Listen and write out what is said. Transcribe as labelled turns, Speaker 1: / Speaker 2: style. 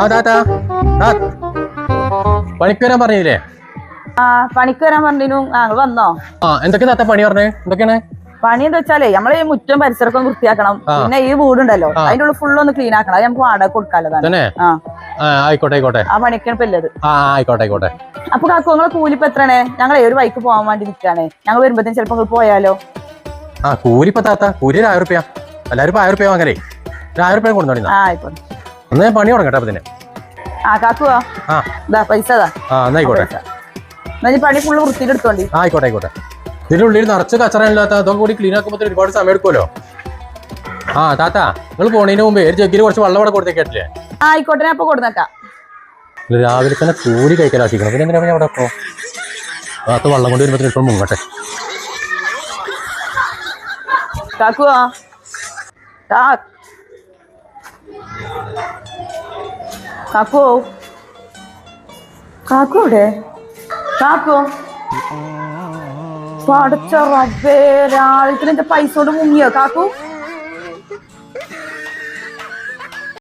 Speaker 1: ആ താത്താ ആ പണിക്ക് വരാൻ പറഞ്ഞില്ലേ?
Speaker 2: ആ പണിക്ക് വരാൻ പറഞ്ഞു ഞങ്ങൾ വന്നോ?
Speaker 1: ആ എന്തൊക്കെ താത്ത പണി പറഞ്ഞേ? എന്തൊക്കെയാണ്?
Speaker 2: പണി എന്താ വെച്ചാലേ നമ്മൾ ഈ മുറ്റം പരിസരമൊക്കെ വൃത്തിയാക്കണം. പിന്നെ ഈ വീടുണ്ടല്ലോ. അതിന്റെ ഉള്ളിൽ ഫുള്ള് ഒന്ന് ക്ലീൻ ആക്കണം. അത് നമുക്ക് വാടക ആ.
Speaker 1: ആയിക്കോട്ടെ ആയിക്കോട്ടെ.
Speaker 2: ആ പണിക്കാണ് ഇപ്പൊ ഉള്ളത്
Speaker 1: ആയിക്കോട്ടെ ആയിക്കോട്ടെ.
Speaker 2: അപ്പൊ കാക്കു നിങ്ങളെ കൂലിപ്പ് എത്രയാണ്? ഞങ്ങളെ ഒരു ബൈക്ക് പോകാൻ വേണ്ടി നിൽക്കാണ് ഞങ്ങൾ വരുമ്പോഴത്തേനും ചിലപ്പോ പോയാലോ?
Speaker 1: ആ കൂലി ഇപ്പൊ താത്ത കൂലി ഒരു ആയിരം റുപ്യ എല്ലാവരും ആയിരം റുപ്യ വാങ്ങലേ. ഒരു ആയിരം റുപ്യ കൊണ്ടുവന്നാ
Speaker 2: ആ ആയിക്കോട്ടെ.
Speaker 1: ഞാൻ പണി തുടങ്ങട്ടെ അപ്പൊ തന്നെ
Speaker 2: ആ കാക്കുവാ.
Speaker 1: ആ.
Speaker 2: ഇതാ പൈസ ഇതാ
Speaker 1: ആ എന്നായിക്കോട്ടെ
Speaker 2: പൈസ. എന്നാ ഈ പണി ഫുള്ള് വൃത്തിയിലെടുത്തോണ്ടി
Speaker 1: ആ ആയിക്കോട്ടെ ആയിക്കോട്ടെ. ഇതിന്റെ ഉള്ളിൽ നിറച്ച് കച്ചറയില്ലാത്ത അതൊക്കെ കൂടി ക്ലീൻ ആക്കുമ്പോൾ ഒരുപാട് സമയം എടുക്കുമല്ലോ ആ താത്ത നിങ്ങൾ പോണതിന് മുമ്പേ ഒരു ജഗ്ഗിൽ കുറച്ച് വെള്ളം അവിടെ കൊടുത്തേക്കട്ടില്ലേ
Speaker 2: ആ ആയിക്കോട്ടെ ഞാൻ അപ്പൊ കൊടുന്നേക്കാം.
Speaker 1: രാവിലെ തന്നെ കൂടി കഴിക്കലാക്കിക്കണം പിന്നെ എന്തിനാ അവിടെ അപ്പോ? താത്ത വെള്ളം കൊണ്ട് വരുമ്പോൾ ഇപ്പം മുങ്ങട്ടെ.
Speaker 2: കാക്കുവാ. കാക്കു. കാക്കോ ഇവിടെ കാക്കോ. പടച്ച റബ്ബേ രാവിലെ എന്റെ പൈസ കൊണ്ട് മുങ്ങിയോ കാക്കു?